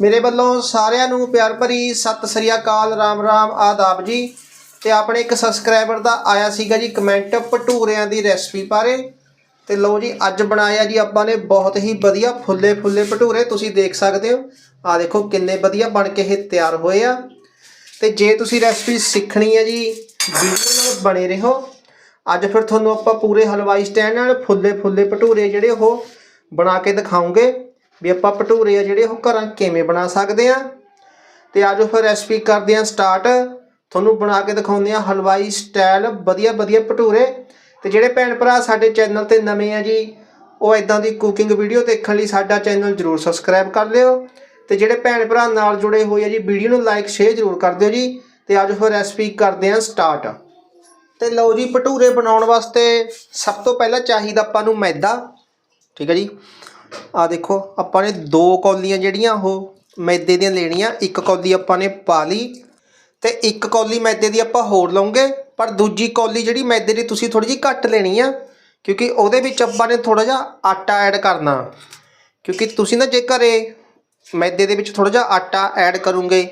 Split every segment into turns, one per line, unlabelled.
ਮੇਰੇ ਵੱਲੋਂ ਸਾਰਿਆਂ ਨੂੰ ਪਿਆਰ ਭਰੀ ਸਤਿ ਸ੍ਰੀ ਅਕਾਲ, ਰਾਮ ਰਾਮ, ਆਦਾਬ ਜੀ। ਤੇ ਆਪਣੇ ਇੱਕ ਸਬਸਕ੍ਰਾਈਬਰ ਦਾ ਆਇਆ ਸੀਗਾ ਜੀ ਕਮੈਂਟ ਭਟੂਰਿਆਂ ਦੀ ਰੈਸਪੀ ਬਾਰੇ। ਤੇ ਲਓ ਜੀ, ਅੱਜ ਬਣਾਇਆ ਜੀ ਆਪਾਂ ਨੇ ਬਹੁਤ ਹੀ ਵਧੀਆ ਫੁੱਲੇ ਫੁੱਲੇ ਭਟੂਰੇ, ਤੁਸੀਂ ਦੇਖ ਸਕਦੇ ਹੋ। ਆ ਦੇਖੋ ਕਿੰਨੇ ਵਧੀਆ ਬਣ ਕੇ ਇਹ ਤਿਆਰ ਹੋਏ ਆ। ਤੇ ਜੇ ਤੁਸੀਂ ਰੈਸਪੀ ਸਿੱਖਣੀ ਹੈ ਜੀ, ਵੀਡੀਓ ਨਾਲ ਬਣੇ ਰਹੋ। ਅੱਜ ਫਿਰ ਤੁਹਾਨੂੰ ਆਪਾਂ ਪੂਰੇ ਹਲਵਾਈ ਸਟੈਂਡ ਨਾਲ ਫੁੱਲੇ ਫੁੱਲੇ ਭਟੂਰੇ ਜਿਹੜੇ ਉਹ ਬਣਾ ਕੇ ਦਿਖਾਉਂਗੇ। ਵੀ ਆਪਾਂ ਭਟੂਰੇ ਆ ਜਿਹੜੇ ਉਹ ਘਰਾਂ ਕਿਵੇਂ ਬਣਾ ਸਕਦੇ ਆ? ਤੇ ਆਜੋ ਫਿਰ ਰੈਸਪੀ ਕਰਦੇ ਆ ਸਟਾਰਟ ਤੁਹਾਨੂੰ ਬਣਾ ਕੇ ਦਿਖਾਉਂਦੇ ਆ ਹਲਵਾਈ ਸਟਾਈਲ ਵਧੀਆ ਵਧੀਆ ਭਟੂਰੇ। ਤੇ ਜਿਹੜੇ ਭੈਣ ਭਰਾ ਸਾਡੇ ਚੈਨਲ ਤੇ ਨਵੇਂ ਆ ਜੀ, ਉਹ ਇਦਾਂ ਦੀ ਕੁਕਿੰਗ ਵੀਡੀਓ ਦੇਖਣ ਲਈ ਸਾਡਾ ਚੈਨਲ ਜਰੂਰ ਸਬਸਕ੍ਰਾਈਬ ਕਰ ਲਿਓ। ਤੇ ਜਿਹੜੇ ਭੈਣ ਭਰਾ ਨਾਲ ਜੁੜੇ ਹੋਏ ਆ ਜੀ ਵੀਡੀਓ ਨੂੰ ਲਾਈਕ ਸ਼ੇਅਰ ਜਰੂਰ ਕਰ ਦਿਓ ਜੀ। ਤੇ ਆਜੋ ਫਿਰ ਰੈਸਪੀ ਕਰਦੇ ਆ ਸਟਾਰਟ ਤੇ ਲਓ ਜੀ, ਭਟੂਰੇ ਬਣਾਉਣ ਵਾਸਤੇ ਸਭ ਤੋਂ ਪਹਿਲਾਂ ਚਾਹੀਦਾ ਆਪਾਂ ਨੂੰ ਮੈਦਾ। ਠੀਕ ਹੈ ਜੀ। ਆ ਦੇਖੋ, ਆਪਾਂ ਨੇ ਦੋ ਕੌਲੀਆਂ ਜਿਹੜੀਆਂ, ਉਹ ਮੈਦੇ ਦੀਆਂ ਲੈਣੀਆਂ। ਇੱਕ ਕੌਲੀ ਆਪਾਂ ਨੇ ਪਾ ਲਈ ਤੇ ਇੱਕ ਕੌਲੀ ਮੈਦੇ ਦੀ ਆਪਾਂ ਹੋਰ ਲਵਾਂਗੇ ਪਰ ਦੂਜੀ ਕੌਲੀ ਜਿਹੜੀ ਮੈਦੇ ਦੀ ਤੁਸੀਂ ਥੋੜੀ ਜਿਹੀ ਘੱਟ ਲੈਣੀ ਆ, ਕਿਉਂਕਿ ਉਹਦੇ ਵਿੱਚ ਆਪਾਂ ਨੇ ਥੋੜਾ ਜਿਹਾ ਆਟਾ ਐਡ ਕਰਨਾ। ਕਿਉਂਕਿ ਤੁਸੀਂ ਨਾ ਜੇ ਘਰੇ ਮੈਦੇ ਦੇ ਵਿੱਚ ਥੋੜਾ ਜਿਹਾ ਆਟਾ ਐਡ ਕਰੋਗੇ,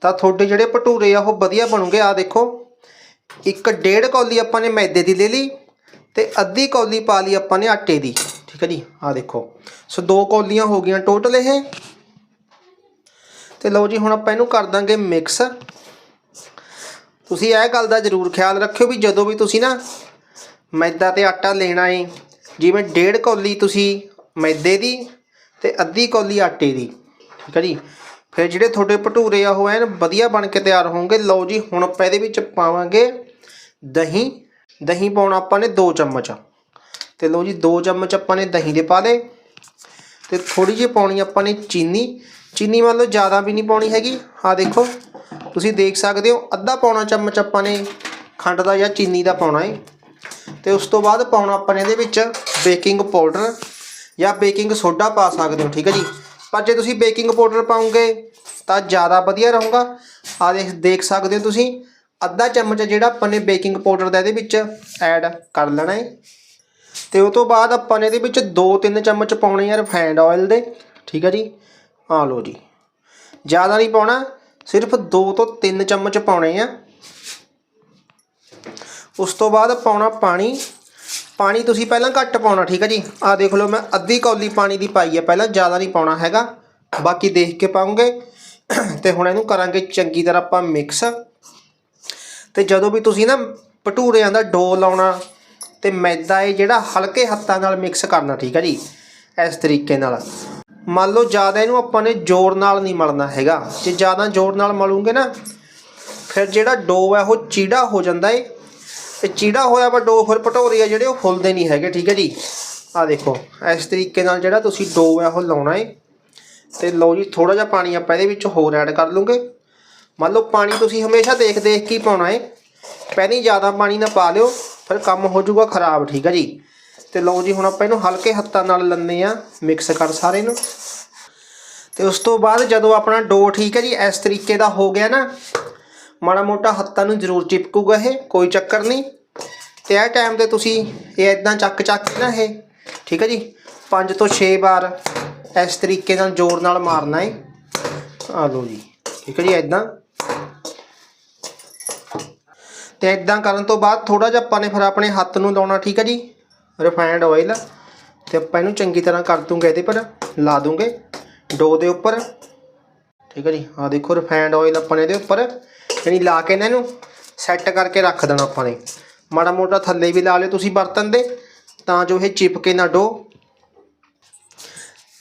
ਤਾਂ ਤੁਹਾਡੇ ਜਿਹੜੇ ਭਟੂਰੇ ਆ, ਉਹ ਵਧੀਆ ਬਣੂਗੇ। ਆ ਦੇਖੋ, ਇੱਕ ਡੇਢ ਕੌਲੀ ਆਪਾਂ ਨੇ ਮੈਦੇ ਦੀ ਲੈ ਲਈ ਤੇ ਅੱਧੀ ਕੌਲੀ ਪਾ ਲਈ ਆਪਾਂ ਨੇ ਆਟੇ ਦੀ। ਠੀਕ ਹੈ ਜੀ ਆ ਦੇਖੋ। ਸੋ ਦੋ ਕੌਲੀਆਂ ਹੋ ਗਈਆਂ ਟੋਟਲ ਇਹ। ਤੇ ਲਓ ਜੀ, ਹੁਣ ਆਪਾਂ ਇਹਨੂੰ ਕਰ ਦਾਂਗੇ ਮਿਕਸ ਤੁਸੀਂ ਇਹ ਗੱਲ ਦਾ ਜ਼ਰੂਰ ਖਿਆਲ ਰੱਖਿਓ ਵੀ ਜਦੋਂ ਵੀ ਤੁਸੀਂ ਨਾ ਮੈਦਾ ਤੇ ਆਟਾ ਲੈਣਾ ਏ, ਜਿਵੇਂ ਡੇਢ ਕੌਲੀ ਤੁਸੀਂ ਮੈਦੇ ਦੀ ਤੇ ਅੱਧੀ ਕੌਲੀ ਆਟੇ ਦੀ, ਠੀਕ ਹੈ ਜੀ। ਫਿਰ ਜਿਹੜੇ ਤੁਹਾਡੇ ਭਟੂਰੇ ਆ, ਉਹ ਐਨ ਵਧੀਆ ਬਣ ਕੇ ਤਿਆਰ ਹੋਣਗੇ। ਲਓ ਜੀ, ਹੁਣ ਆਪਾਂ ਇਹਦੇ ਵਿੱਚ ਪਾਵਾਂਗੇ ਦਹੀਂ। ਦਹੀਂ ਪਾਉਣਾ ਆਪਾਂ ਨੇ 2 ਚਮਚ। ਤੇ ਲਓ ਜੀ 2 ਚਮਚ ਆਪਾਂ ਨੇ ਦਹੀਂ ਦੇ ਪਾ ਲਏ ਤੇ ਥੋੜੀ ਜਿਹੀ ਪਾਉਣੀ ਆਪਾਂ ਨੇ ਚੀਨੀ। ਚੀਨੀ ਮੰਨ ਲਓ ਜ਼ਿਆਦਾ ਵੀ ਨਹੀਂ ਪਾਉਣੀ ਹੈਗੀ। ਆ ਦੇਖੋ, ਤੁਸੀਂ ਦੇਖ ਸਕਦੇ ਹੋ, ਅੱਧਾ ਪੌਣਾ ਚਮਚ ਆਪਾਂ ਨੇ ਖੰਡ ਦਾ ਜਾਂ ਚੀਨੀ ਦਾ ਪਾਉਣਾ ਹੈ ਤੇ ਉਸ ਤੋਂ ਬਾਅਦ ਪਾਉਣਾ ਆਪਾਂ ਨੇ ਇਹਦੇ ਵਿੱਚ ਬੇਕਿੰਗ ਪਾਊਡਰ ਜਾਂ ਬੇਕਿੰਗ ਸੋਡਾ ਪਾ ਸਕਦੇ ਹੋ, ਠੀਕ ਹੈ ਜੀ। ਪਰ ਜੇ ਤੁਸੀਂ ਬੇਕਿੰਗ ਪਾਊਡਰ ਪਾਉਂਗੇ ਤਾਂ ਜ਼ਿਆਦਾ ਵਧੀਆ ਰਹੂਗਾ। ਆ ਦੇਖ ਦੇਖ ਸਕਦੇ ਹੋ ਤੁਸੀਂ, ਅੱਧਾ ਚਮਚ ਜਿਹੜਾ ਆਪਾਂ ਨੇ ਬੇਕਿੰਗ ਪਾਊਡਰ ਦਾ ਇਹਦੇ ਵਿੱਚ ਐਡ ਕਰ ਲੈਣਾ ਹੈ ਤੇ ਉਹ ਤੋਂ ਬਾਅਦ ਆਪਾਂ ਨੇ ਇਹਦੇ ਵਿੱਚ 2-3 ਚਮਚ ਪਾਉਣੇ ਆ ਰਿਫਾਈਨਡ ਆਇਲ ਦੇ, ਠੀਕ ਹੈ ਜੀ? ਆ ਲਓ ਜੀ। ਜ਼ਿਆਦਾ ਨਹੀਂ ਪਾਉਣਾ, ਸਿਰਫ 2 ਤੋਂ 3 ਚਮਚ ਪਾਉਣੇ ਆ। ਉਸ ਤੋਂ ਬਾਅਦ ਪਾਉਣਾ ਪਾਣੀ। ਪਾਣੀ ਤੁਸੀਂ ਪਹਿਲਾਂ ਘੱਟ ਪਾਉਣਾ, ਠੀਕ ਹੈ ਜੀ? ਆ ਦੇਖ ਲਓ, ਮੈਂ ਅੱਧੀ ਕੌਲੀ ਪਾਣੀ ਦੀ ਪਾਈ ਹੈ ਪਹਿਲਾਂ, ਜ਼ਿਆਦਾ ਨਹੀਂ ਪਾਉਣਾ ਹੈਗਾ। ਬਾਕੀ ਦੇਖ ਕੇ ਪਾਉਂਗੇ। ਤੇ ਹੁਣ ਇਹਨੂੰ ਕਰਾਂਗੇ ਚੰਗੀ ਤਰ੍ਹਾਂ ਆਪਾਂ ਮਿਕਸ ਤੇ ਜਦੋਂ ਵੀ ਤੁਸੀਂ ਨਾ ਭਟੂਰਿਆਂ ਦਾ ਡੋ ਲਾਉਣਾ ਤੇ ਮੈਦਾ ਇਹ ਜਿਹੜਾ ਹਲਕੇ ਹੱਥਾਂ ਨਾਲ ਮਿਕਸ ਕਰਨਾ, ਠੀਕ ਹੈ ਜੀ, ਇਸ ਤਰੀਕੇ ਨਾਲ। ਮੰਨ ਲਓ ਜ਼ਿਆਦਾ ਇਹਨੂੰ ਆਪਾਂ ਨੇ ਜ਼ੋਰ ਨਾਲ ਨਹੀਂ ਮਲਣਾ ਹੈਗਾ। ਜੇ ਜ਼ਿਆਦਾ ਜ਼ੋਰ ਨਾਲ ਮਲੂਗੇ ਨਾ, ਫਿਰ ਜਿਹੜਾ ਡੋ ਹੈ ਉਹ ਚੀੜਾ ਹੋ ਜਾਂਦਾ ਏ। ਤੇ ਚੀੜਾ ਹੋਇਆ ਵਾ, ਡੋ ਫਿਰ ਭਟੋਰੇ ਆ ਜਿਹੜੇ ਉਹ ਫੁੱਲਦੇ ਨਹੀਂ ਹੈਗੇ, ਠੀਕ ਹੈ ਜੀ। ਆ ਦੇਖੋ, ਇਸ ਤਰੀਕੇ ਨਾਲ ਜਿਹੜਾ ਤੁਸੀਂ ਡੋ ਹੈ ਉਹ ਲਾਉਣਾ ਏ। ਤੇ ਲਓ ਜੀ ਥੋੜਾ ਜਿਹਾ ਪਾਣੀ ਆਪਾਂ ਇਹਦੇ ਵਿੱਚ ਹੋਰ ਐਡ ਕਰ ਲੂੰਗੇ। ਮੰਨ ਲਓ ਪਾਣੀ ਤੁਸੀਂ ਹਮੇਸ਼ਾ ਦੇਖ ਦੇਖ ਕੇ ਪਾਉਣਾ ਏ। ਪਹਿਲੀ ਜ਼ਿਆਦਾ ਪਾਣੀ ਨਾ ਪਾ ਲਿਓ। ਫਿਰ ਕੰਮ ਹੋ ਜਾਊਗਾ ਖਰਾਬ, ਠੀਕ ਹੈ ਜੀ। ਤੇ ਲਓ ਜੀ, ਹੁਣ ਆਪਾਂ ਇਹਨੂੰ ਹਲਕੇ ਹੱਥਾਂ ਨਾਲ ਲੰਨੇ ਆ ਮਿਕਸ ਕਰ ਸਾਰੇ ਨੂੰ। ਤੇ ਉਸ ਤੋਂ ਬਾਅਦ ਜਦੋਂ ਆਪਣਾ ਡੋ ਠੀਕ ਹੈ ਜੀ, ਇਸ ਤਰੀਕੇ ਦਾ ਹੋ ਗਿਆ ਨਾ, ਮਾੜਾ ਮੋਟਾ ਹੱਥਾਂ ਨੂੰ ਜ਼ਰੂਰ ਚਿਪਕੂਗਾ ਇਹ, ਕੋਈ ਚੱਕਰ ਨਹੀਂ। ਤੇ ਇਹ ਟਾਈਮ ਤੇ ਤੁਸੀਂ ਇਹ ਇਦਾਂ ਚੱਕ ਚੱਕ ਕੇ ਨਾ ਇਹ, ਠੀਕ ਹੈ ਜੀ 5 ਤੋਂ 6 ਵਾਰ ਇਸ ਤਰੀਕੇ ਨਾਲ ਜ਼ੋਰ ਨਾਲ ਮਾਰਨਾ ਹੈ ਆ ਲਓ ਜੀ, ਠੀਕ ਹੈ ਜੀ ਇਦਾਂ ਤੇ ਇਦਾਂ ਕਰਨ ਤੋਂ ਬਾਅਦ ਥੋੜਾ ਜਿਹਾ ਆਪਾਂ ਨੇ ਫਿਰ ਆਪਣੇ ਹੱਥ ਨੂੰ ਲਾਉਣਾ, ਠੀਕ ਹੈ ਜੀ? ਰਿਫਾਈਨਡ ਆਇਲ ਤੇ ਆਪਾਂ ਇਹਨੂੰ ਚੰਗੀ ਤਰ੍ਹਾਂ ਕਰ ਦੂੰਗੇ ਇਹਦੇ ਪਰ, ਲਾ ਦੂੰਗੇ ਡੋ ਦੇ ਉੱਪਰ। ਠੀਕ ਹੈ ਜੀ? ਆ ਦੇਖੋ ਰਿਫਾਈਨਡ ਆਇਲ ਆਪਾਂ ਨੇ ਇਹਦੇ ਉੱਪਰ, ਯਾਨੀ ਲਾ ਕੇ ਇਹਨਾਂ ਇਹਨੂੰ ਸੈੱਟ ਕਰਕੇ ਰੱਖ ਦੇਣਾ ਆਪਾਂ ਨੇ। ਮਾੜਾ ਮੋਟਾ ਥੱਲੇ ਵੀ ਲਾ ਲਿਓ ਤੁਸੀਂ ਬਰਤਨ ਦੇ, ਤਾਂ ਜੋ ਇਹ ਚਿਪਕੇ ਨਾ ਡੋ।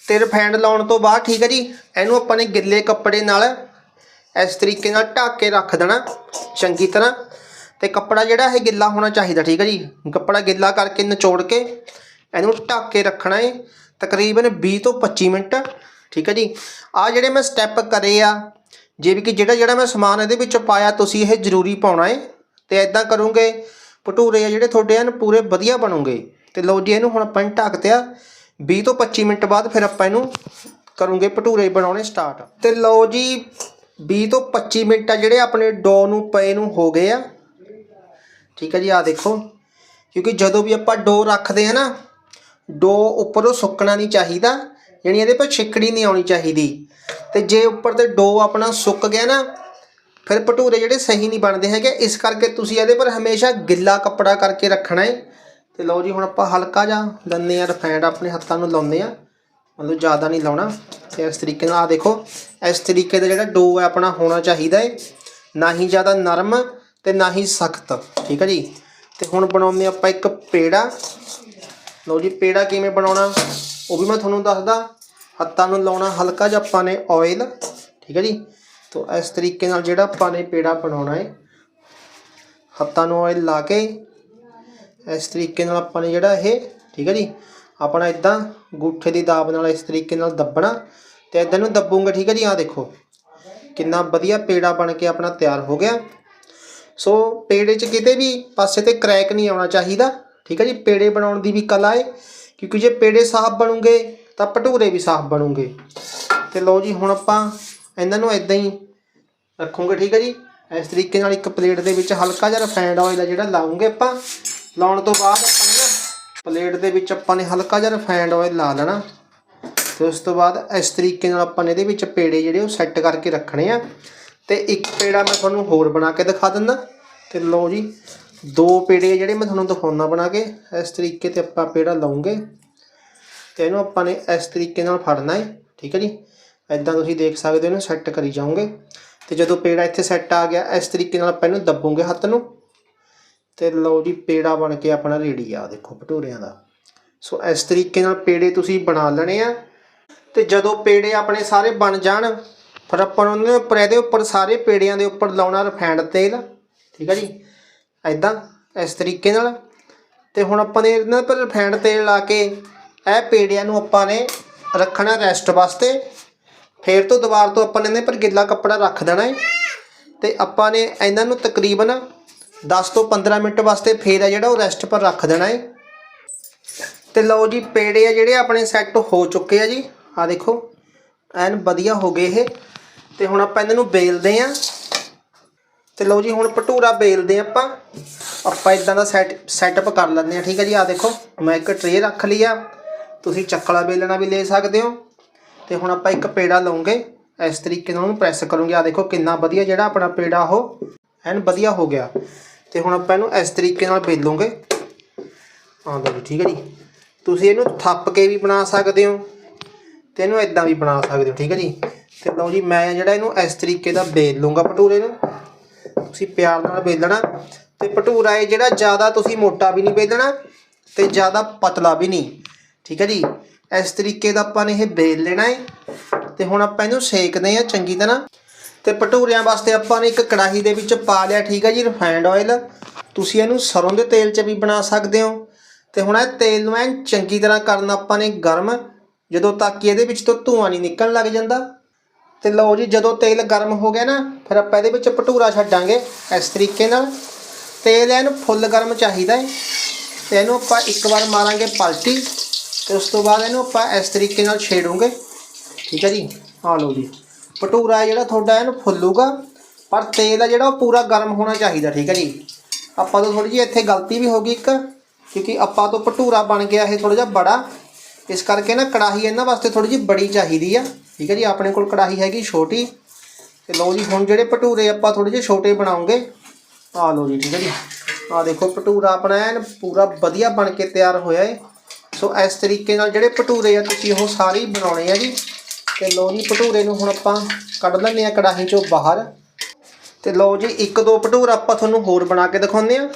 ਤੇ ਰਿਫਾਈਨਡ ਲਾਉਣ ਤੋਂ ਬਾਅਦ, ਠੀਕ ਹੈ ਜੀ? ਇਹਨੂੰ ਆਪਾਂ ਨੇ ਗਿੱਲੇ ਕੱਪੜੇ ਨਾਲ ਇਸ ਤਰੀਕੇ ਨਾਲ ਢੱਕ ਕੇ ਰੱਖ ਦੇਣਾ, ਚੰਗੀ ਤਰ੍ਹਾਂ। ਤੇ ਕੱਪੜਾ ਜਿਹੜਾ ਇਹ ਗਿੱਲਾ ਹੋਣਾ ਚਾਹੀਦਾ, ਠੀਕ ਹੈ ਜੀ? ਕੱਪੜਾ ਗਿੱਲਾ ਕਰਕੇ ਨਿਚੋੜ ਕੇ ਇਹਨੂੰ ਢੱਕ ਕੇ ਰੱਖਣਾ ਹੈ ਤਕਰੀਬਨ 20 ਤੋਂ 25 ਮਿੰਟ, ਠੀਕ ਹੈ ਜੀ? ਆ ਜਿਹੜੇ ਮੈਂ ਸਟੈਪ ਕਰੇ ਆ, ਜੇ ਵੀ ਕਿ ਜਿਹੜਾ ਜਿਹੜਾ ਮੈਂ ਸਮਾਨ ਇਹਦੇ ਵਿੱਚ ਪਾਇਆ, ਤੁਸੀਂ ਇਹ ਜ਼ਰੂਰੀ ਪਾਉਣਾ ਹੈ ਤੇ ਐਦਾਂ ਕਰੋਗੇ, ਭਟੂਰੇ ਆ ਜਿਹੜੇ ਤੁਹਾਡੇ ਹਨ, ਪੂਰੇ ਵਧੀਆ ਬਣੋਗੇ। ਤੇ ਲਓ ਜੀ, ਇਹਨੂੰ ਹੁਣ ਆਪਾਂ ਨੇ ਢੱਕ ਦਿਆ 20 ਤੋਂ 25 ਮਿੰਟ ਬਾਅਦ ਫਿਰ ਆਪਾਂ ਇਹਨੂੰ ਕਰੂੰਗੇ ਭਟੂਰੇ ਬਣਾਉਣੇ ਸਟਾਰਟ ਤੇ ਲਓ ਜੀ 20 ਤੋਂ 25 ਮਿੰਟ ਆ ਜਿਹੜੇ ਆਪਣੇ ਡੋ ਨੂੰ, ਪਏ ਨੂੰ ਹੋ ਗਏ ਆ। ਠੀਕ ਹੈ ਜੀ ਆ ਦੇਖੋ। ਕਿਉਂਕਿ ਜਦੋਂ ਵੀ ਆਪਾਂ ਡੋ ਰੱਖਦੇ ਆ ਨਾ, ਡੋ ਉੱਪਰੋਂ ਸੁੱਕਣਾ ਨਹੀਂ ਚਾਹੀਦਾ, ਯਾਨੀ ਇਹਦੇ ਪਰ ਛਿੱਕੜੀ ਨਹੀਂ ਆਉਣੀ ਚਾਹੀਦੀ। ਤੇ ਜੇ ਉੱਪਰ ਤੇ ਡੋ ਆਪਣਾ ਸੁੱਕ ਗਿਆ ਨਾ, ਫਿਰ ਭਟੂਰੇ ਜਿਹੜੇ ਸਹੀ ਨਹੀਂ ਬਣਦੇ ਹੈਗੇ। ਇਸ ਕਰਕੇ ਤੁਸੀਂ ਇਹਦੇ ਪਰ ਹਮੇਸ਼ਾ ਗਿੱਲਾ ਕੱਪੜਾ ਕਰਕੇ ਰੱਖਣਾ ਹੈ। ਤੇ ਲਓ ਜੀ, ਹੁਣ ਆਪਾਂ ਹਲਕਾ ਜਿਹਾ ਲੰਨੇ ਆ ਰਿਫਾਈਂਡ ਆਪਣੇ ਹੱਥਾਂ ਨੂੰ ਲਾਉਂਦੇ ਆ ਮਤਲਬ ਜ਼ਿਆਦਾ ਨਹੀਂ ਲਾਉਣਾ। ਤੇ ਇਸ ਤਰੀਕੇ ਨਾਲ ਆ ਦੇਖੋ, ਇਸ ਤਰੀਕੇ ਦਾ ਜਿਹੜਾ ਡੋ ਹੈ ਆਪਣਾ ਹੋਣਾ ਚਾਹੀਦਾ ਹੈ। ਨਾ ਹੀ ਜ਼ਿਆਦਾ ਨਰਮ ਤੇ ਨਾ ਹੀ ਸਖਤ, ਠੀਕ ਹੈ ਜੀ? ਤੇ ਹੁਣ ਬਣਾਉਂਦੇ ਆਪਾਂ ਇੱਕ ਪੇੜਾ। ਲਓ ਜੀ, ਪੇੜਾ ਕਿਵੇਂ ਬਣਾਉਣਾ? ਉਹ ਵੀ ਮੈਂ ਤੁਹਾਨੂੰ ਦੱਸਦਾ। ਹੱਥਾਂ ਨੂੰ ਲਾਉਣਾ ਹਲਕਾ ਜਿਹਾ ਆਪਾਂ ਨੇ ਆਇਲ ਠੀਕ ਹੈ ਜੀ? ਤੋਂ ਇਸ ਤਰੀਕੇ ਨਾਲ ਜਿਹੜਾ ਆਪਾਂ ਨੇ ਪੇੜਾ ਬਣਾਉਣਾ ਹੈ ਹੱਥਾਂ ਨੂੰ ਆਇਲ ਲਾ ਕੇ, ਇਸ ਤਰੀਕੇ ਨਾਲ ਆਪਾਂ ਨੇ ਜਿਹੜਾ ਇਹ, ਠੀਕ ਹੈ ਜੀ? ਆਪਣਾ ਇਦਾਂ ਗੂਠੇ ਦੀ ਦਾਬ ਨਾਲ ਇਸ ਤਰੀਕੇ ਨਾਲ ਦੱਬਣਾ ਤੇ ਇਦਾਂ ਨੂੰ ਦੱਬੂਗੇ, ਠੀਕ ਹੈ ਜੀ? ਆਹ ਦੇਖੋ, ਕਿੰਨਾ ਵਧੀਆ ਪੇੜਾ ਬਣ ਕੇ ਆਪਣਾ ਤਿਆਰ ਹੋ ਗਿਆ। ਸੋ ਪੇੜੇ 'ਚ ਕਿਤੇ ਵੀ ਪਾਸੇ ਤੇ ਕ੍ਰੈਕ ਨਹੀਂ ਆਉਣਾ ਚਾਹੀਦਾ, ਠੀਕ ਹੈ ਜੀ? ਪੇੜੇ ਬਣਾਉਣ ਦੀ ਵੀ ਕਲਾ ਹੈ ਕਿਉਂਕਿ ਜੇ ਪੇੜੇ ਸਾਫ਼ ਬਣੂਗੇ ਤਾਂ ਭਟੂਰੇ ਵੀ ਸਾਫ਼ ਬਣੂਗੇ। ਤੇ ਲਓ ਜੀ, ਹੁਣ ਆਪਾਂ ਇਹਨਾਂ ਨੂੰ ਇਦਾਂ ਹੀ ਰੱਖੂਗੇ, ਠੀਕ ਹੈ ਜੀ? ਇਸ ਤਰੀਕੇ ਨਾਲ ਇੱਕ ਪਲੇਟ ਦੇ ਵਿੱਚ ਹਲਕਾ ਜਿਹਾ ਰਿਫਾਈਂਡ ਆਇਲ ਆ ਜਿਹੜਾ ਲਾਉਂਗੇ ਆਪਾਂ। ਲਾਉਣ ਤੋਂ ਬਾਅਦ ਆਪਾਂ ਨੇ ਨਾ ਪਲੇਟ ਦੇ ਵਿੱਚ ਆਪਾਂ ਨੇ ਹਲਕਾ ਜਿਹਾ ਰਿਫਾਈਂਡ ਆਇਲ ਲਾ ਲੈਣਾ। ਤੇ ਉਸ ਤੋਂ ਬਾਅਦ ਇਸ ਤਰੀਕੇ ਨਾਲ ਆਪਾਂ ਨੇ ਇਹਦੇ ਵਿੱਚ ਪੇੜੇ ਜਿਹੜੇ ਉਹ ਸੈੱਟ ਕਰਕੇ ਰੱਖਣੇ ਆ। ਤੇ ਇੱਕ ਪੇੜਾ ਮੈਂ ਤੁਹਾਨੂੰ ਹੋਰ ਬਣਾ ਕੇ ਦਿਖਾ ਦਿੰਦਾ। ਤੇ ਲਓ ਜੀ, ਦੋ ਪੇੜੇ ਜਿਹੜੇ ਮੈਂ ਤੁਹਾਨੂੰ ਦਿਖਾਉਣਾ ਬਣਾ ਕੇ। ਇਸ ਤਰੀਕੇ ਤੇ ਆਪਾਂ ਪੇੜਾ ਲਾਉਂਗੇ। ਤੇ ਇਹਨੂੰ ਆਪਾਂ ਨੇ ਇਸ ਤਰੀਕੇ ਨਾਲ ਫੜਨਾ ਹੈ, ਠੀਕ ਹੈ ਜੀ? ਐਦਾਂ ਤੁਸੀਂ ਦੇਖ ਸਕਦੇ ਹੋ, ਇਹਨੂੰ ਸੈੱਟ ਕਰੀ ਜਾਓਗੇ। ਤੇ ਜਦੋਂ ਪੇੜਾ ਇੱਥੇ ਸੈੱਟ ਆ ਗਿਆ, ਇਸ ਤਰੀਕੇ ਨਾਲ ਆਪਾਂ ਇਹਨੂੰ ਦੱਬੋਗੇ ਹੱਥ ਨੂੰ। ਤੇ ਲਓ ਜੀ, ਪੇੜਾ ਬਣ ਕੇ ਆਪਣਾ ਰੈਡੀ ਆ, ਦੇਖੋ ਭਟੂਰਿਆਂ ਦਾ। ਸੋ ਇਸ ਤਰੀਕੇ ਨਾਲ ਪੇੜੇ ਤੁਸੀਂ ਬਣਾ ਲੈਣੇ ਆ। ਤੇ ਜਦੋਂ ਪੇੜੇ ਆਪਣੇ ਸਾਰੇ ਬਣ ਜਾਣ ਫਿਰ ਆਪਾਂ ਨੂੰ ਉਹਦੇ ਉੱਪਰ ਇਹਦੇ ਉੱਪਰ ਸਾਰੇ ਪੇੜਿਆਂ ਦੇ ਉੱਪਰ ਲਾਉਣਾ ਰਿਫਾਈਂਡ ਤੇਲ, ਠੀਕ ਹੈ ਜੀ? ਐਦਾਂ ਇਸ ਤਰੀਕੇ ਨਾਲ। ਤੇ ਹੁਣ ਆਪਾਂ ਨੇ ਇਹਨਾਂ ਪਰ ਰਿਫਾਈਂਡ ਤੇਲ ਲਾ ਕੇ ਇਹ ਪੇੜਿਆਂ ਨੂੰ ਆਪਾਂ ਨੇ ਰੱਖਣਾ ਰੈਸਟ ਵਾਸਤੇ। ਫੇਰ ਤੋਂ ਦੁਬਾਰ ਤੋਂ ਆਪਾਂ ਨੇ ਇਹਦੇ ਪਰ ਗਿੱਲਾ ਕੱਪੜਾ ਰੱਖ ਦੇਣਾ ਹੈ। ਤੇ ਆਪਾਂ ਨੇ ਇਹਨਾਂ ਨੂੰ ਤਕਰੀਬਨ 10 ਤੋਂ 15 ਮਿੰਟ ਵਾਸਤੇ ਫੇਰ ਆ ਜਿਹੜਾ ਉਹ ਰੈਸਟ ਪਰ ਰੱਖ ਦੇਣਾ ਹੈ। ਤੇ ਲਓ ਜੀ, ਪੇੜੇ ਆ ਜਿਹੜੇ ਆਪਣੇ ਸੈੱਟ ਹੋ ਚੁੱਕੇ ਆ ਜੀ। ਆ ਦੇਖੋ। ਐਨ ਵਧੀਆ ਹੋ ਗਏ ਇਹ। ਤੇ ਹੁਣ ਆਪਾਂ ਇਹਨਾਂ ਨੂੰ ਬੇਲਦੇ ਆ। ਤੇ ਲਓ ਜੀ, ਹੁਣ ਭਟੂਰਾ ਬੇਲਦੇ ਆਪਾਂ। ਆਪਾਂ ਇਦਾਂ ਦਾ ਸੈਟ ਸੈਟਅਪ ਕਰ ਲੈਂਦੇ ਆ, ਠੀਕ ਹੈ ਜੀ? ਆ ਦੇਖੋ, ਮੈਂ ਇੱਕ ਟਰੇ ਰੱਖ ਲਿਆ ਤੁਸੀਂ ਚੱਕਲਾ ਬੇਲਣਾ ਵੀ ਲੈ ਸਕਦੇ ਹੋ। ਤੇ ਹੁਣ ਆਪਾਂ ਇੱਕ ਪੇੜਾ ਲਵਾਂਗੇ ਇਸ ਤਰੀਕੇ ਨਾਲ ਉਹਨੂੰ ਪ੍ਰੈਸ ਕਰੂੰਗੇ। ਆ ਦੇਖੋ, ਕਿੰਨਾ ਵਧੀਆ ਜਿਹੜਾ ਆਪਣਾ ਪੇੜਾ ਉਹ ਐਨ ਵਧੀਆ ਹੋ ਗਿਆ। ਤੇ ਹੁਣ ਆਪਾਂ ਇਹਨੂੰ ਇਸ ਤਰੀਕੇ ਨਾਲ ਬੇਲੂਗੇ। ਆਹ ਜੀ, ਠੀਕ ਹੈ ਜੀ? ਤੁਸੀਂ ਇਹਨੂੰ ਥੱਪ ਕੇ ਵੀ ਬਣਾ ਸਕਦੇ ਹੋ। ਤੇ ਇਹਨੂੰ ਇਦਾਂ ਵੀ ਬਣਾ ਸਕਦੇ ਹੋ, ਠੀਕ ਹੈ ਜੀ? ਤੇ ਲਓ ਜੀ, ਮੈਂ ਜਿਹੜਾ ਇਹਨੂੰ ਇਸ ਤਰੀਕੇ ਦਾ ਬੇਲ ਲੂੰਗਾ ਭਟੂਰੇ ਨੂੰ। ਤੁਸੀਂ ਪਿਆਰ ਨਾਲ ਬੇਲਣਾ ਤੇ ਭਟੂਰਾ ਇਹ ਜਿਹੜਾ ਜ਼ਿਆਦਾ ਤੁਸੀਂ ਮੋਟਾ ਵੀ ਨਹੀਂ ਬੇਲਣਾ ਤੇ ਜ਼ਿਆਦਾ ਪਤਲਾ ਵੀ ਨਹੀਂ, ਠੀਕ ਹੈ ਜੀ? ਇਸ ਤਰੀਕੇ ਦਾ ਆਪਾਂ ਨੇ ਇਹ ਬੇਲ ਲੈਣਾ ਹੈ ਤੇ ਹੁਣ ਆਪਾਂ ਇਹਨੂੰ ਸੇਕਦੇ ਆ ਚੰਗੀ ਤਰ੍ਹਾਂ। ਤੇ ਭਟੂਰਿਆਂ ਵਾਸਤੇ ਆਪਾਂ ਨੇ ਇੱਕ ਕੜਾਹੀ ਦੇ ਵਿੱਚ ਪਾ ਲਿਆ, ਠੀਕ ਹੈ ਜੀ ਰਿਫਾਈਂਡ ਆਇਲ। ਤੁਸੀਂ ਇਹਨੂੰ ਸਰੋਂ ਦੇ ਤੇਲ 'ਚ ਵੀ ਬਣਾ ਸਕਦੇ ਹੋ। ਤੇ ਹੁਣ ਇਹ ਤੇਲ ਨੂੰ ਐਨ ਚੰਗੀ ਤਰ੍ਹਾਂ ਕਰਨਾ ਆਪਾਂ ਨੇ ਗਰਮ ਜਦੋਂ ਤੱਕ ਕਿ ਇਹਦੇ ਵਿੱਚ ਤੋਂ ਧੂਆਂ ਨਹੀਂ ਨਿਕਲਣ ਲੱਗ ਜਾਂਦਾ, ਤੇ ਲਓ ਜੀ ਜਦੋਂ ਤੇਲ ਗਰਮ ਹੋ ਗਿਆ ਨਾ, ਫਿਰ ਆਪਾਂ ਇਹਦੇ ਵਿੱਚ ਭਟੂਰਾ ਛੱਡਾਂਗੇ ਇਸ ਤਰੀਕੇ ਨਾਲ। ਤੇਲ ਇਹਨੂੰ ਫੁੱਲ ਗਰਮ ਚਾਹੀਦਾ ਹੈ। ਤੇ ਇਹਨੂੰ ਆਪਾਂ ਇੱਕ ਵਾਰ ਮਾਰਾਂਗੇ ਪਲਟੀ, ਤੇ ਉਸ ਤੋਂ ਬਾਅਦ ਇਹਨੂੰ ਆਪਾਂ ਇਸ ਤਰੀਕੇ ਨਾਲ ਛੇੜੂਗੇ। ਠੀਕ ਹੈ ਜੀ? ਆ ਲਓ ਜੀ। ਭਟੂਰਾ ਜਿਹੜਾ ਤੁਹਾਡਾ ਇਹਨੂੰ ਫੁੱਲੂਗਾ, ਪਰ ਤੇਲ ਹੈ ਜਿਹੜਾ ਉਹ ਪੂਰਾ ਗਰਮ ਹੋਣਾ ਚਾਹੀਦਾ, ਠੀਕ ਹੈ ਜੀ? ਆਪਾਂ ਤੋਂ ਥੋੜੀ ਜਿਹੀ ਇੱਥੇ ਗਲਤੀ ਵੀ ਹੋ ਗਈ ਇੱਕ, ਕਿਉਂਕਿ ਆਪਾਂ ਤੋਂ ਭਟੂਰਾ ਬਣ ਗਿਆ ਇਹ ਥੋੜਾ ਜਿਹਾ ਬੜਾ। ਇਸ ਕਰਕੇ ਨਾ ਕੜਾਹੀ ਇਹਨਾਂ ਵਾਸਤੇ ਥੋੜੀ ਜਿਹੀ ਬੜੀ ਚਾਹੀਦੀ ਆ। ਠੀਕ ਹੈ ਜੀ, ਆਪਣੇ ਕੋਲ ਕੜਾਹੀ ਹੈਗੀ ਛੋਟੀ। ਤੇ ਲਓ ਜੀ, ਹੁਣ ਜਿਹੜੇ ਭਟੂਰੇ ਆਪਾਂ ਥੋੜੇ ਜਿਹੇ ਛੋਟੇ ਬਣਾਉਂਗੇ ਆ ਲਓ ਜੀ, ਠੀਕ ਹੈ ਜੀ। ਆ ਦੇਖੋ, ਭਟੂਰਾ ਆਪਣਾ ਐਨ ਪੂਰਾ ਵਧੀਆ ਬਣ ਕੇ ਤਿਆਰ ਹੋਇਆ ਏ। ਸੋ ਇਸ ਤਰੀਕੇ ਨਾਲ ਜਿਹੜੇ ਭਟੂਰੇ ਆ, ਤੁਸੀਂ ਉਹ ਸਾਰੇ ਹੀ ਬਣਾਉਣੇ ਆ ਜੀ। ਤੇ ਲਓ ਜੀ, ਭਟੂਰੇ ਨੂੰ ਹੁਣ ਆਪਾਂ ਕੱਢ ਲੈਂਦੇ ਆ ਕੜਾਹੀ ਚੋਂ ਬਾਹਰ। ਤੇ ਲਓ ਜੀ, ਇੱਕ ਦੋ ਭਟੂਰਾ ਆਪਾਂ ਤੁਹਾਨੂੰ ਹੋਰ ਬਣਾ ਕੇ ਦਿਖਾਉਂਦੇ ਆ।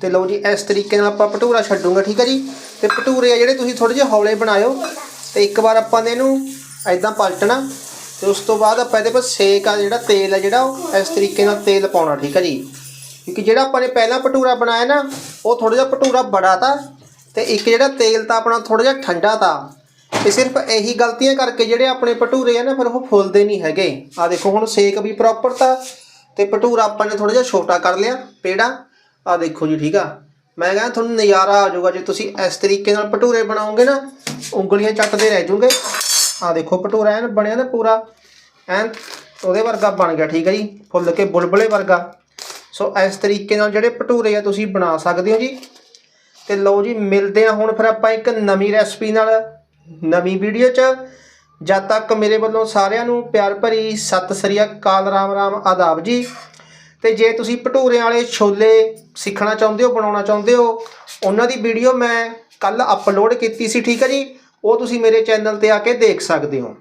ਤੇ ਲਓ ਜੀ, ਇਸ ਤਰੀਕੇ ਨਾਲ ਆਪਾਂ ਭਟੂਰਾ ਛੱਡੂਗਾ, ਠੀਕ ਹੈ ਜੀ? ਤੇ ਭਟੂਰੇ ਆ ਜਿਹੜੇ ਤੁਸੀਂ ਥੋੜੇ ਜਿਹੇ ਹੌਲੇ ਬਣਾਇਓ ਤੇ ਇੱਕ ਵਾਰ ਆਪਾਂ ਨੇ ਇਹਨੂੰ ਐਦਾਂ ਪਲਟਣਾ ਤੇ ਉਸ ਤੋਂ ਬਾਅਦ ਆਪਾਂ ਇਹਦੇ ਪਰ ਸੇਕ ਆ ਜਿਹੜਾ, ਤੇਲ ਆ ਜਿਹੜਾ, ਉਹ ਇਸ ਤਰੀਕੇ ਨਾਲ ਤੇਲ ਪਾਉਣਾ, ਠੀਕ ਹੈ ਜੀ? ਕਿਉਂਕਿ ਜਿਹੜਾ ਆਪਾਂ ਨੇ ਪਹਿਲਾਂ ਭਟੂਰਾ ਬਣਾਇਆ ਨਾ, ਉਹ ਥੋੜਾ ਜਿਹਾ ਭਟੂਰਾ ਬੜਾ ਤਾ ਤੇ ਇੱਕ ਜਿਹੜਾ ਤੇਲ ਤਾਂ ਆਪਣਾ ਥੋੜਾ ਜਿਹਾ ਠੰਡਾ ਤਾ। ਤੇ ਸਿਰਫ ਇਹੀ ਗਲਤੀਆਂ ਕਰਕੇ ਜਿਹੜੇ ਆਪਣੇ ਭਟੂਰੇ ਆ ਨਾ, ਫਿਰ ਉਹ ਫੁੱਲਦੇ ਨਹੀਂ ਹੈਗੇ। ਆ ਦੇਖੋ, ਹੁਣ ਸੇਕ ਵੀ ਪ੍ਰੋਪਰ ਤਾ ਤੇ ਭਟੂਰਾ ਆਪਾਂ ਨੇ ਥੋੜਾ ਜਿਹਾ ਛੋਟਾ ਕਰ ਲਿਆ, ਪੇੜਾ। ਆ ਦੇਖੋ ਜੀ, ਠੀਕ ਆ। ਮੈਂ ਕਹਿੰਦਾ ਤੁਹਾਨੂੰ ਨਜ਼ਾਰਾ ਆ ਜਾਊਗਾ ਜੇ ਤੁਸੀਂ ਇਸ ਤਰੀਕੇ ਨਾਲ ਭਟੂਰੇ ਬਣਾਓਗੇ ਨਾ, ਉਂਗਲੀਆਂ ਚੱਟਦੇ ਰਹਿ ਜੂਗੇ ਆ ਦੇਖੋ, ਭਟੂਰਾ ਐਨ ਬਣਿਆ ਨਾ ਪੂਰਾ। ਐਨ ਉਹਦੇ ਵਰਗਾ ਬਣ ਗਿਆ, ਠੀਕ ਹੈ ਜੀ। ਫੁੱਲ ਕੇ ਬੁਲਬੁਲੇ ਵਰਗਾ। ਸੋ ਇਸ ਤਰੀਕੇ ਨਾਲ ਜਿਹੜੇ ਭਟੂਰੇ ਆ ਤੁਸੀਂ ਬਣਾ ਸਕਦੇ ਹੋ ਜੀ। ਤੇ ਲਓ ਜੀ, ਮਿਲਦੇ ਆ ਹੁਣ ਫਿਰ ਆਪਾਂ ਇੱਕ ਨਵੀਂ ਰੈਸਪੀ ਨਾਲ। ਨਵੀਂ ਵੀਡੀਓ 'ਚ। ਜਦ ਤੱਕ ਮੇਰੇ ਵੱਲੋਂ ਸਾਰਿਆਂ ਨੂੰ ਪਿਆਰ ਭਰੀ ਸਤਿ ਸ੍ਰੀ ਅਕਾਲ, ਰਾਮ ਰਾਮ, ਆਦਾਬ ਜੀ। ਤੇ ਜੇ ਤੁਸੀਂ ਭਟੂਰੇ ਵਾਲੇ ਛੋਲੇ ਸਿੱਖਣਾ ਚਾਹੁੰਦੇ ਹੋ, ਬਣਾਉਣਾ ਚਾਹੁੰਦੇ ਹੋ, ਉਹਨਾਂ ਦੀ ਵੀਡੀਓ ਮੈਂ ਕੱਲ ਅਪਲੋਡ ਕੀਤੀ ਸੀ, ਠੀਕ ਹੈ ਜੀ? ਉਹ ਤੁਸੀਂ ਮੇਰੇ ਚੈਨਲ ਤੇ ਆ ਕੇ ਦੇਖ ਸਕਦੇ ਹੋ।